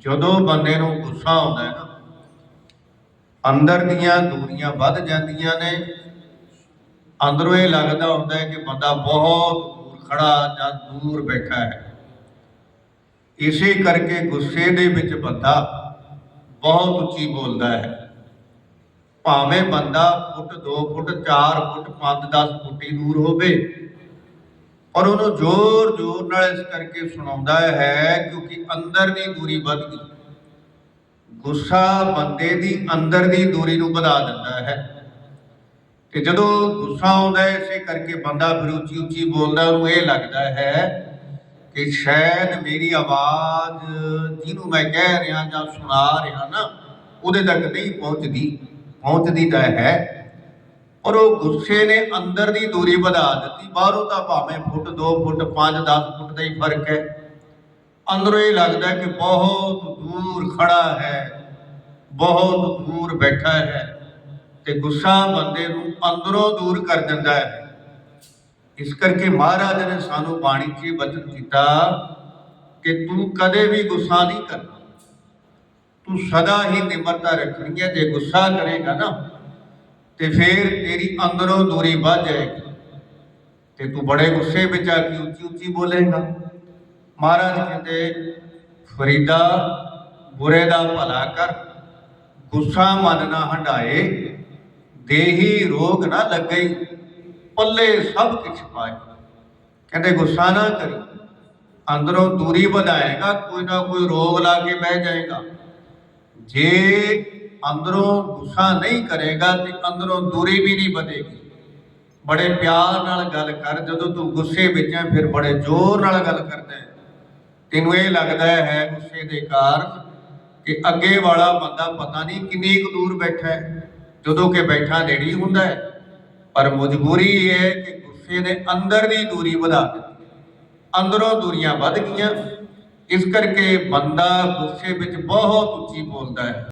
ਜਦੋਂ ਬੰਦੇ ਨੂੰ ਗੁੱਸਾ ਆਉਂਦਾ ਹੈ ਨਾ, ਅੰਦਰ ਦੀਆਂ ਦੂਰੀਆਂ ਵੱਧ ਜਾਂਦੀਆਂ ਨੇ, ਅੰਦਰੋਂ ਇਹ ਲੱਗਦਾ ਹੁੰਦਾ ਹੈ ਕਿ ਬੰਦਾ ਬਹੁਤ ਦੂਰ ਖੜਾ ਜਾਂ ਦੂਰ ਬੈਠਾ ਹੈ। ਇਸੇ ਕਰਕੇ ਗੁੱਸੇ ਦੇ ਵਿੱਚ ਬੰਦਾ ਬਹੁਤ ਉੱਚੀ ਬੋਲਦਾ ਹੈ। ਭਾਵੇਂ ਬੰਦਾ ਫੁੱਟ 2 ਫੁੱਟ 4 ਫੁੱਟ 5 10 ਫੁੱਟ ਹੀ ਦੂਰ ਹੋਵੇ ਔਰ ਉਹਨੂੰ ਜ਼ੋਰ ਜ਼ੋਰ ਨਾਲ ਇਸ ਕਰਕੇ ਸੁਣਾਉਂਦਾ ਹੈ ਕਿਉਂਕਿ ਅੰਦਰ ਦੀ ਦੂਰੀ ਵੱਧ ਗਈ। ਗੁੱਸਾ ਬੰਦੇ ਦੀ ਅੰਦਰ ਦੀ ਦੂਰੀ ਨੂੰ ਵਧਾ ਦਿੰਦਾ ਹੈ। ਤੇ ਜਦੋਂ ਗੁੱਸਾ ਆਉਂਦਾ ਹੈ, ਇਸੇ ਕਰਕੇ ਬੰਦਾ ਫਿਰ ਉੱਚੀ ਉੱਚੀ ਬੋਲਦਾ, ਉਹਨੂੰ ਇਹ ਲੱਗਦਾ ਹੈ ਕਿ ਸ਼ਾਇਦ ਮੇਰੀ ਆਵਾਜ਼ ਜਿਹਨੂੰ ਮੈਂ ਕਹਿ ਰਿਹਾ ਜਾਂ ਸੁਣਾ ਰਿਹਾ ਨਾ, ਉਹਦੇ ਤੱਕ ਨਹੀਂ ਪਹੁੰਚਦੀ। ਪਹੁੰਚਦੀ ਤਾਂ ਹੈ। ਔਰ ਉਹ ਗੁੱਸੇ ਨੇ ਅੰਦਰ ਦੀ ਦੂਰੀ ਵਧਾ ਦਿੱਤੀ। ਬਾਹਰੋਂ ਤਾਂ ਭਾਵੇਂ ਫੁੱਟ 2 ਫੁੱਟ 5 10 ਫੁੱਟ ਦਾ ਹੀ ਫ਼ਰਕ ਹੈ। ਅੰਦਰੋਂ ਇਹ ਲੱਗਦਾ ਕਿ ਬਹੁਤ ਦੂਰ ਖੜਾ ਹੈ। ਬਹੁਤ ਦੂਰ ਬੈਠਾ ਹੈ ਤੇ ਗੁੱਸਾ ਬੰਦੇ ਨੂੰ ਅੰਦਰੋਂ ਦੂਰ ਕਰ ਦਿੰਦਾ ਹੈ। ਇਸ ਕਰਕੇ ਮਹਾਰਾਜ ਨੇ ਸਾਨੂੰ ਬਾਣੀ 'ਚ ਇਹ ਬਚਨ ਕੀਤਾ ਕਿ ਤੂੰ ਕਦੇ ਵੀ ਗੁੱਸਾ ਨਹੀਂ ਕਰਨਾ। ਤੂੰ ਸਦਾ ਹੀ ਨਿਮਰਤਾ ਰੱਖਣੀ ਹੈ। ਜੇ ਗੁੱਸਾ ਕਰੇਗਾ ਨਾ ਤੇ ਫਿਰ ਤੇਰੀ ਅੰਦਰੋਂ ਦੂਰੀ ਵੱਧ ਜਾਏਗੀ। ਤੇ ਤੂੰ ਬੜੇ ਗੁੱਸੇ ਵਿੱਚ ਆ ਕੇ ਉੱਚੀ ਉੱਚੀ ਬੋਲੇਗਾ। ਮਹਾਰਾਜ ਕਹਿੰਦੇ, ਫਰੀਦਾ, ਬੁਰੇ ਦਾ ਭਲਾ ਕਰ। ਗੁੱਸਾ ਮਨ ਨਾ ਹੰਡਾਏ ਦੇਹੀ ਰੋਗ ਨਾ ਲੱਗੇ ਪੱਲੇ ਸਭ ਕੁਛ ਪਾਏ। ਕਹਿੰਦੇ, ਗੁੱਸਾ ਨਾ ਕਰੀ। ਅੰਦਰੋਂ ਦੂਰੀ ਵਧਾਏਗਾ। ਕੋਈ ਨਾ ਕੋਈ ਰੋਗ ਲਾ ਕੇ ਬਹਿ ਜਾਏਗਾ। ਜੇ ਅੰਦਰੋਂ ਗੁੱਸਾ ਨਹੀਂ ਕਰੇਗਾ ਤੇ ਅੰਦਰੋਂ ਦੂਰੀ ਵੀ ਨਹੀਂ ਵਧੇਗੀ। ਬੜੇ ਪਿਆਰ ਨਾਲ ਗੱਲ ਕਰ, ਜਦੋਂ ਤੂੰ ਗੁੱਸੇ ਵਿੱਚ ਹੈ ਫਿਰ ਬੜੇ ਜ਼ੋਰ ਨਾਲ ਗੱਲ ਕਰਦਾ ਹੈ। ਤੈਨੂੰ ਇਹ ਲੱਗਦਾ ਹੈ ਗੁੱਸੇ ਦੇ ਕਾਰਨ ਕਿ ਅੱਗੇ ਵਾਲਾ ਬੰਦਾ ਪਤਾ ਨਹੀਂ ਕਿੰਨੀ ਕੁ ਦੂਰ ਬੈਠਾ ਹੈ, ਜਦੋਂ ਕਿ ਬੈਠਾ ਨੇੜੇ ਹੁੰਦਾ ਹੈ। ਪਰ ਮਜਬੂਰੀ ਇਹ ਹੈ ਕਿ ਗੁੱਸੇ ਨੇ ਅੰਦਰ ਦੀ ਦੂਰੀ ਵਧਾ ਦਿੱਤੀ। ਅੰਦਰੋਂ ਦੂਰੀਆਂ ਵੱਧ ਗਈਆਂ। ਇਸ ਕਰਕੇ ਬੰਦਾ ਗੁੱਸੇ ਵਿੱਚ ਬਹੁਤ ਉੱਚੀ ਬੋਲਦਾ ਹੈ।